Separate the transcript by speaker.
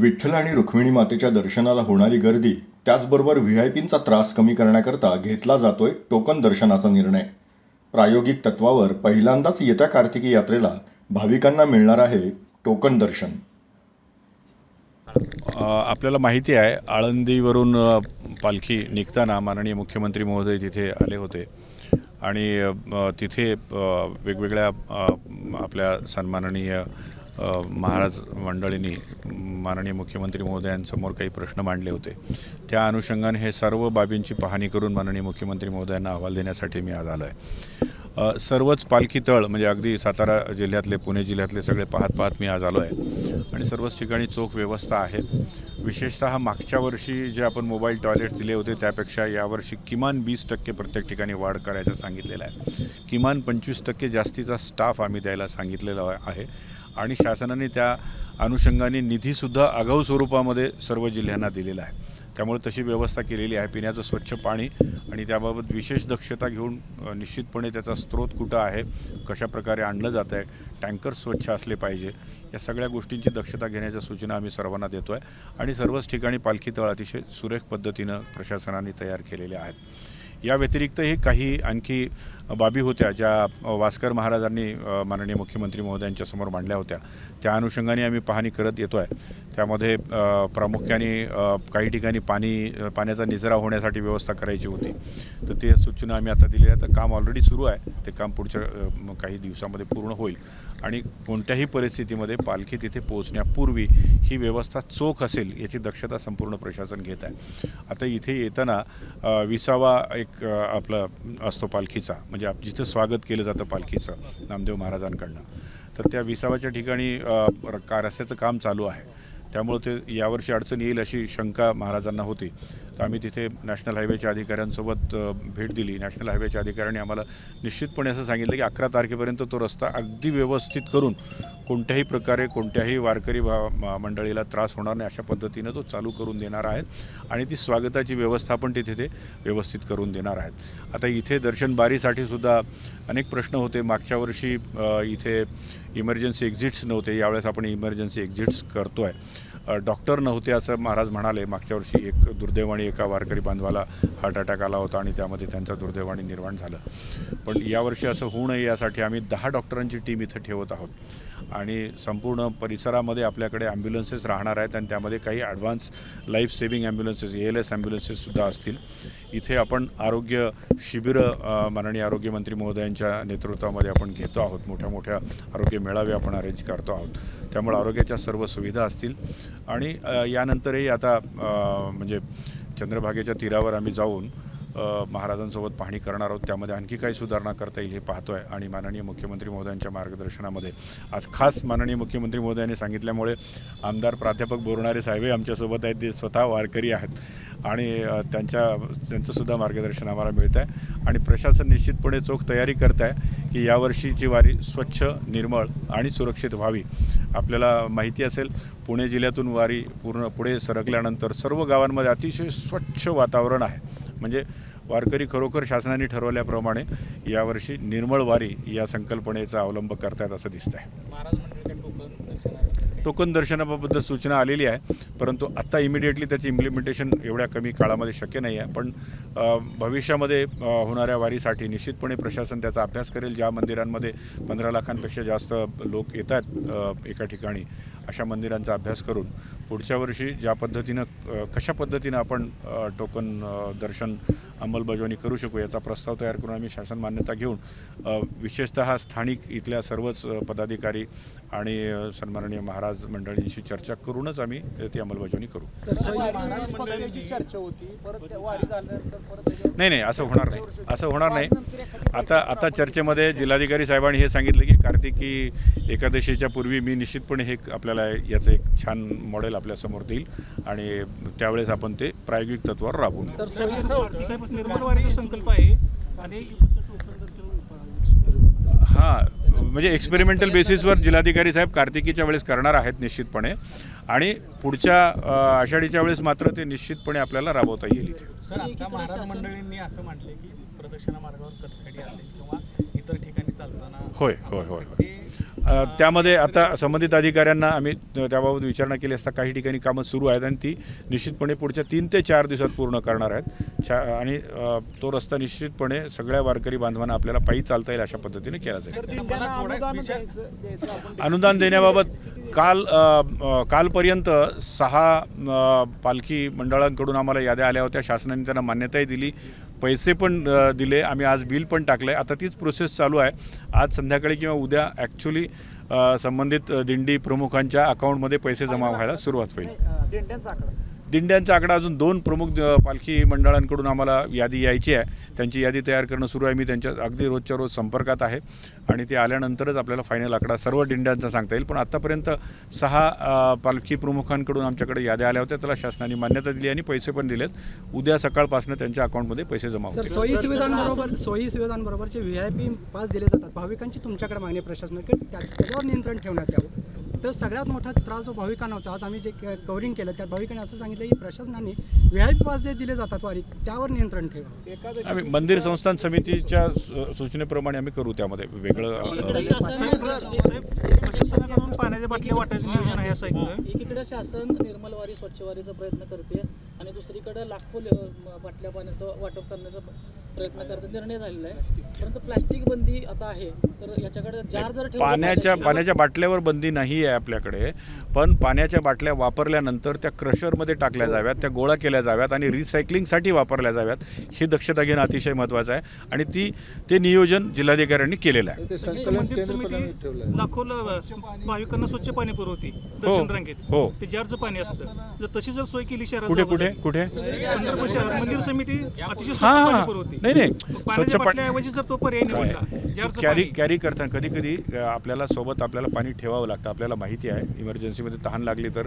Speaker 1: विठ्ठल आणि रुक्मिणी मातेच्या दर्शनाला होणारी गर्दी त्याचबरोबर व्ही आय पींचा त्रास कमी करण्याकरता घेतला जातोय टोकन दर्शनाचा निर्णय. प्रायोगिक तत्वावर पहिल्यांदाच येत्या कार्तिकी यात्रेला भाविकांना मिळणार आहे टोकन दर्शन.
Speaker 2: आपल्याला माहिती आहे आळंदीवरून पालखी निघताना माननीय मुख्यमंत्री महोदय तिथे आले होते. आणि तिथे वेगवेगळ्या आपल्या सन्माननीय महाराज मंडळींनी माननीय मुख्यमंत्री महोदयांसमोर काही प्रश्न मांडले होते. त्या अनुषंगाने हे सर्व बाबींची पाहणी करून माननीय मुख्यमंत्री महोदयांना अहवाल देण्यासाठी मी आज आलो आहे सर्वच पालखी तळ म्हणजे अगदी सातारा जिल्ह्यातले पुणे जिल्ह्यातले सगळे पाहत पाहत मी आज आलो आहे आणि सर्वच ठिकाणी चोख व्यवस्था आहे. विशेषतः मागच्या वर्षी जे आपण मोबाईल टॉयलेट दिले होते त्यापेक्षा यावर्षी किमान वीस टक्के प्रत्येक ठिकाणी वाढ करायचं सांगितलेलं आहे. किमान पंचवीस टक्के जास्तीचा स्टाफ आम्ही द्यायला सांगितलेला आहे. आणि शासनाने त्या अनुषंगाने निधीसुद्धा आगाऊ स्वरूपामध्ये सर्व जिल्ह्यांना दिलेला आहे. त्यामुळे तशी व्यवस्था केलेली आहे. पिण्याचं स्वच्छ पाणी आणि त्याबाबत विशेष दक्षता घेऊन निश्चितपणे त्याचा स्रोत कुठं आहे कशा प्रकारे आणलं जात आहे टँकर स्वच्छ असले पाहिजे या सगळ्या गोष्टींची दक्षता घेण्याच्या सूचना आम्ही सर्वांना देतो आहे आणि सर्वच ठिकाणी पालखी तळ अतिशय सुरेख पद्धतीनं प्रशासनाने तयार केलेले आहेत. या व्यतिरिक्तही काही आणखी बाबी होत्या ज्या वास्कर महाराजांनी माननीय मुख्यमंत्री महोदयांच्या समोर मांडल्या होत्या. त्या अनुषंगाने आम्ही पाहणी करत येतो आहे त्यामध्ये प्रामुख्याने काही ठिकाणी पाणी पाण्याचा निचरा होण्यासाठी व्यवस्था करायची होती. तर ते सूचना आम्ही आता दिलेल्या तर काम ऑलरेडी सुरू आहे. ते काम पुढच्या काही दिवसामध्ये पूर्ण होईल. आणि कोणत्याही परिस्थितीमध्ये पालखी तिथे पोहोचण्यापूर्वी ही व्यवस्था चोख असेल याची दक्षता संपूर्ण प्रशासन घेत आहे. आता इथे येताना विसावा एक आपला असतो पालखीचा म्हणजे आप- जिथं स्वागत केलं जातं पालखीचं नामदेव महाराजांकडनं. तर त्या विसावाच्या ठिकाणी का रस्त्याचं काम चालू आहे. त्यामुळं ते यावर्षी अडचण येईल अशी शंका महाराजांना होती. तर आम्ही तिथे नॅशनल हायवेच्या अधिकाऱ्यांसोबत भेट दिली. नॅशनल हायवेच्या अधिकाऱ्यांनी आम्हाला निश्चितपणे असं सांगितलं की अकरा तारखेपर्यंत तो रस्ता अगदी व्यवस्थित करून कोणत्याही प्रकारे कोणत्याही वारकरी भा- मंडळीला त्रास होणार नाही अशा पद्धतीनं तो चालू करून देणार आहेत आणि ती स्वागताची व्यवस्था पण तिथे ते व्यवस्थित करून देणार आहेत. आता इथे दर्शन बारीसाठी सुद्धा अनेक प्रश्न होते. मागच्या वर्षी इथे इमर्जन्सी एक्झिट्स नव्हते. यावेळेस आपण इमर्जन्सी एक्झिट्स करतो आहे डॉक्टर नव्हते असं महाराज म्हणाले. मागच्या वर्षी एक दुर्दैवाने एका वारकरी बांधवाला हार्ट अटॅक आला होता आणि त्यामध्ये त्यांचा दुर्दैवाने निर्माण झालं. पण यावर्षी असं होऊ नये यासाठी आम्ही दहा डॉक्टरांची टीम इथं ठेवत आहोत. आणि संपूर्ण परिसरामध्ये आपल्याकडे ॲम्ब्युलन्सेस राहणार आहेत आणि त्यामध्ये काही advance life saving ambulances A L S ॲम्ब्युलन्सेससुद्धा असतील. इथे आपण आरोग्य शिबिरं माननीय आरोग्यमंत्री महोदयांच्या नेतृत्वामध्ये आपण घेतो आहोत. मोठ्या मोठ्या आरोग्य मेळावे आपण अरेंज करतो आहोत. त्यामुळे आरोग्याच्या सर्व सुविधा असतील. आणि यानंतरही आता म्हणजे चंद्रभागेच्या तीरावर आम्ही जाऊन महाराजांसोबत पाहणी करणार आहोत. त्यामध्ये आणखी काही सुधारणा करता येईल हे पाहतो आहे आणि माननीय मुख्यमंत्री महोदयांच्या मार्गदर्शनामध्ये. आज खास माननीय मुख्यमंत्री महोदयांनी सांगितल्यामुळे आमदार प्राध्यापक बोरणारे साहेबही आमच्यासोबत आहेत. ते स्वतः वारकरी आहेत. आणि त्यांच्या त्यांचंसुद्धा मार्गदर्शन आम्हाला मिळतं आहे आणि प्रशासन निश्चितपणे चोख तयारी करत आहे की यावर्षीची वारी स्वच्छ निर्मळ आणि सुरक्षित व्हावी. आपल्याला माहिती असेल पुणे जिल्ह्यातून वारी पूर्ण पुढे सरकल्यानंतर सर्व गावांमध्ये अतिशय स्वच्छ वातावरण आहे. म्हणजे वारकरी खरोखर शासनाने ठरवल्याप्रमाणे यावर्षी निर्मळ वारी या संकल्पनेचा अवलंब करतायत असं दिसतं आहे
Speaker 3: टोकन
Speaker 2: दर्शनाबाबद्दल दर्शनाबाबत सूचना आलेली आहे. परंतु आत्ता इमिडिएटली त्याची इम्प्लिमेंटेशन एवढ्या कमी काळामध्ये शक्य नाही आहे पण भविष्यामध्ये होणाऱ्या वारीसाठी निश्चितपणे प्रशासन त्याचा अभ्यास करेल. ज्या मंदिरांमध्ये पंधरा लाखांपेक्षा जास्त लोक येतात एका ठिकाणी अशा मंदिरांचा अभ्यास करून पुढच्या वर्षी ज्या पद्धतीनं कशा पद्धतीनं आपण टोकन दर्शन अंमलबजावणी करू शकू याचा प्रस्ताव तयार करून आम्ही शासन मान्यता घेऊन विशेषतः स्थानिक इथल्या सर्वच पदाधिकारी आणि सन्माननीय महाराज मंडळींशी चर्चा करूनच आम्ही ती अंमलबजावणी करू. नाही नाही असं होणार नाही. असं होणार नाही. आता आता चर्चेमध्ये जिल्हाधिकारी साहेबांनी हे सांगितलं की कार्तिकी एकादशीच्या पूर्वी मी निश्चितपणे हे आपल्याला याचं एक छान मॉडेल आपल्यासमोर देईल आणि त्यावेळेस आपण ते प्रायोगिक तत्वावर राबवू.
Speaker 3: सर सोयी
Speaker 4: निर्मल वारीचा संकल्प आहे. आणि
Speaker 2: हां म्हणजे एक्सपेरिमेंटल बेसिसवर जिल्हाधिकारी साहेब कार्तिकीच्या वेळेस करणार आहेत निश्चितपणे. आणि पुढच्या आषाढीच्या वेळेस मात्र ते निश्चितपणे आपल्याला राबवता येईल इथे.
Speaker 4: महाराज मंडळींनी असं म्हटले की प्रदक्षिणा मार्गावर कचकडी असेल किंवा इतर ठिकाणी चालताना
Speaker 2: होय होय होय होय. त्यामध्ये आता संबंधित अधिकाऱ्यांना आम्ही त्याबाबत विचारणा केली असता काही ठिकाणी कामं सुरू आहेत आणि ती निश्चितपणे पुढच्या तीन ते चार दिवसात पूर्ण करणार आहेत. छा आणि तो रस्ता निश्चितपणे सगळ्या वारकरी बांधवांना आपल्याला पायी चालता येईल अशा पद्धतीने केला जाईल.
Speaker 3: अनुदान
Speaker 2: देण्याबाबत काल कालपर्यंत सहा पालखी मंडळांकडून आम्हाला याद्या आल्या होत्या. शासनाने त्यांना मान्यताही दिली. पैसे पण दिले. आम्ही आज बिल पण टाकलं आहे आता तीच प्रोसेस चालू आहे. आज संध्याकाळी किंवा उद्या ॲक्च्युली संबंधित दिंडी प्रमुखांच्या अकाउंटमध्ये पैसे जमा व्हायला सुरुवात होईल.
Speaker 3: दिंड्यांचा आकडा
Speaker 2: अजून दोन प्रमुख पालखी मंडळांकडून आम्हाला यादी यायची आहे. त्यांची यादी तयार करणं सुरू आहे. मी त्यांच्या अगदी रोजच्या रोज संपर्कात आहे. आणि ते आल्यानंतरच आपल्याला फायनल आकडा सर्व दिंड्यांचा सांगता येईल. पण आत्तापर्यंत सहा पालखी प्रमुखांकडून आमच्याकडे याद्या आल्या होत्या. त्याला शासनाने मान्यता दिली आणि पैसे पण दिलेत. उद्या सकाळपासून त्यांच्या अकाउंटमध्ये पैसे जमा
Speaker 5: होतात
Speaker 2: होतील
Speaker 5: सोयी सुविधांबरोबर सोयी सुविधांबरोबरचे व्ही आय पी पास दिले जातात. भाविकांची तुमच्याकडे मागणी प्रशासनाकडे. त्याच्यावर नियंत्रण ठेवण्यात यावं. तर सगळ्यात मोठा त्रास जो भाविकांना होता आज आम्ही जे कव्हरिंग केलं त्या भाविकांनी असं सांगितलं की प्रशासनाने व्ही आय पी पास जे दिले जातात वारीत त्यावर नियंत्रण ठेवा.
Speaker 2: आम्ही मंदिर संस्थान समितीच्या सूचनेप्रमाणे आम्ही करू त्यामध्ये वेगळं
Speaker 4: प्रशासनाकडून पाण्याच्या बाटल्या वाटायचं नियोजन आहे असं ऐकलं
Speaker 6: एकीकडे शासन निर्मल वारी स्वच्छ वारीचा प्रयत्न करते आणि दुसरीकडे लाखो बाटल्या पाण्याचं वाटप करण्याचा प्रयत्न करते. निर्णय झालेला आहे. परंतु प्लास्टिक बंदी आता आहे. तर याच्याकडे जार जर ठेवलं
Speaker 2: पाण्याच्या पाण्याच्या बाटल्यावर बंदी नाही आहे आपल्याकडे. पण पाण्याच्या बाटल्या वापरल्यानंतर त्या क्रशरमध्ये टाकल्या जाव्यात त्या गोळा केल्या जाव्यात आणि रिसायकलिंगसाठी वापरल्या जाव्यात. हे दक्षता घेणं अतिशय महत्त्वाचं आहे आणि ती ते नियोजन जिल्हाधिकाऱ्यांनी केलेलं आहे.
Speaker 4: लाखो भाविकांना स्वच्छ पाणी पुरवते दर्शन रांगेत.
Speaker 2: हो.
Speaker 4: ते जारचं पाणी असतं. जर तशी जर सोय केली शहरात
Speaker 2: कुठे कुठे. कुठे?
Speaker 4: पंढरपूर शहरात मंदिर समिती अतिशय स्वच्छ
Speaker 2: हा
Speaker 4: पाणी
Speaker 2: हा
Speaker 4: पुरवते.
Speaker 2: नाही नाही.
Speaker 4: मग
Speaker 2: स्वच्छ
Speaker 4: पाण्याच्या
Speaker 2: पाणी
Speaker 4: बाटल्याऐवजी जर तो पर्याय निवडला जारचं
Speaker 2: कॅरी
Speaker 4: पाणी.
Speaker 2: कॅरी करताना कधी कधी आपल्याला सोबत आपल्याला पाणी ठेवावं लागतं. आपल्याला माहिती आहे. इमर्जन्सीमध्ये तहान लागली तर